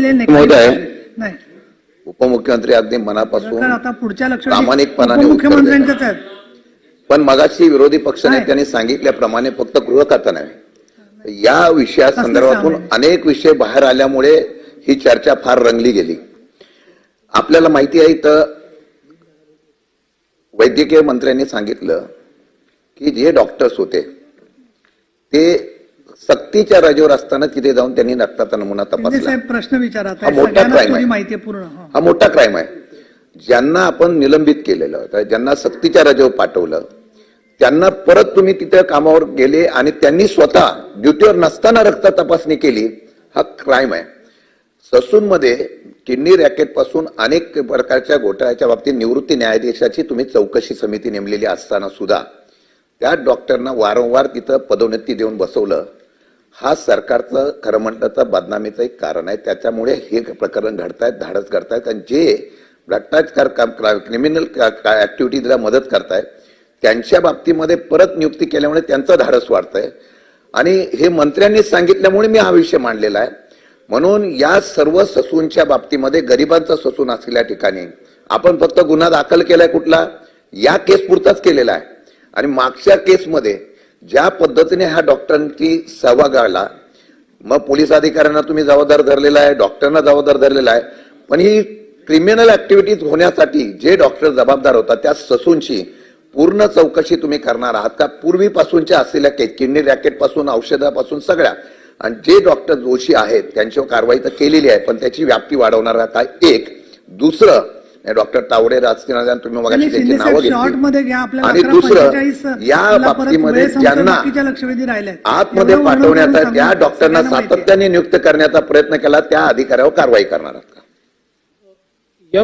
दिले. नाही. उपमुख्यमंत्री अगदी मनापासून तर आता पुढच्या लक्षात प्रामाणिकपणाने उत्तर मुख्यमंत्र्यांचंच आहे. पण मगाशी विरोधी. पक्षनेत्यांनी सांगितल्याप्रमाणे फक्त गृहखातं नाही. या विषयासंदर्भातून सांगेल. अनेक विषय बाहेर आल्यामुळे ही चर्चा फार रंगली गेली. आपल्याला माहिती आहे इथं वैद्यकीय मंत्र्यांनी सांगितलं की जे डॉक्टर्स होते ते सक्तीच्या रजेवर असताना तिथे जाऊन त्यांनी रक्ताचा नमुना तपासला. साहेब प्रश्न विचारत हा आहे. मोठा थोडी आहे. हो. हा मोठा क्राईम आहे. ज्यांना आपण निलंबित केलेलं होतं ज्यांना सक्तीच्या रजेवर पाठवलं त्यांना परत तुम्ही तिथे कामावर गेले आणि त्यांनी स्वतः ड्युटीवर नसताना रक्त तपासणी केली हा क्राईम आहे. ससूनमध्ये किडनी रॅकेटपासून अनेक प्रकारच्या घोटाळ्याच्या बाबतीत निवृत्ती न्यायाधीशाची तुम्ही चौकशी समिती नेमलेली असताना सुद्धा त्या डॉक्टरना वारंवार तिथं पदोन्नती देऊन बसवलं. हा सरकारचं खरं म्हटलं तर बदनामीचं एक कारण आहे. त्याच्यामुळे हे प्रकरण घडतायत धाडस करतायत आणि जे भ्रष्टाचार क्रिमिनल ऍक्टिव्हिटीजला मदत करतायत त्यांच्या बाबतीमध्ये परत नियुक्ती केल्यामुळे त्यांचं धाडस वाढतंय. आणि हे मंत्र्यांनी सांगितल्यामुळे मी हा विषय मांडलेला आहे. म्हणून या सर्व ससूंच्या बाबतीमध्ये गरिबांचा ससून असलेल्या ठिकाणी आपण फक्त गुन्हा दाखल केलाय कुठला? या केस पुरताच केलेला आहे. आणि मागच्या केसमध्ये ज्या पद्धतीने ह्या डॉक्टरांची सहभाग आला मग पोलीस अधिकाऱ्यांना तुम्ही जबाबदार धरलेला आहे डॉक्टरांना जबाबदार धरलेला आहे पण ही क्रिमिनल ऍक्टिव्हिटीज होण्यासाठी जे डॉक्टर जबाबदार होतात त्या ससूंची पूर्ण चौकशी तुम्ही करणार आहात का? पूर्वीपासूनच्या असलेल्या किडनी रॅकेटपासून औषधापासून सगळ्या. आणि जे डॉक्टर दोषी आहेत त्यांच्यावर कारवाई तर केलेली आहे पण त्याची व्याप्ती वाढवणार का एक दुसरं डॉक्टर तावडे राजकीय तुम्ही मग आणि त्यांची शिंदे नावं साहेब शॉर्ट घेतली मध्ये घ्या आपल्याला आणि 11:45 दुसरं या बाबतीमध्ये ज्यांना. आतमध्ये आहे त्या. डॉक्टरांना. सातत्याने नियुक्त करण्याचा प्रयत्न केला त्या अधिकाऱ्यावर कारवाई करणार आहात का या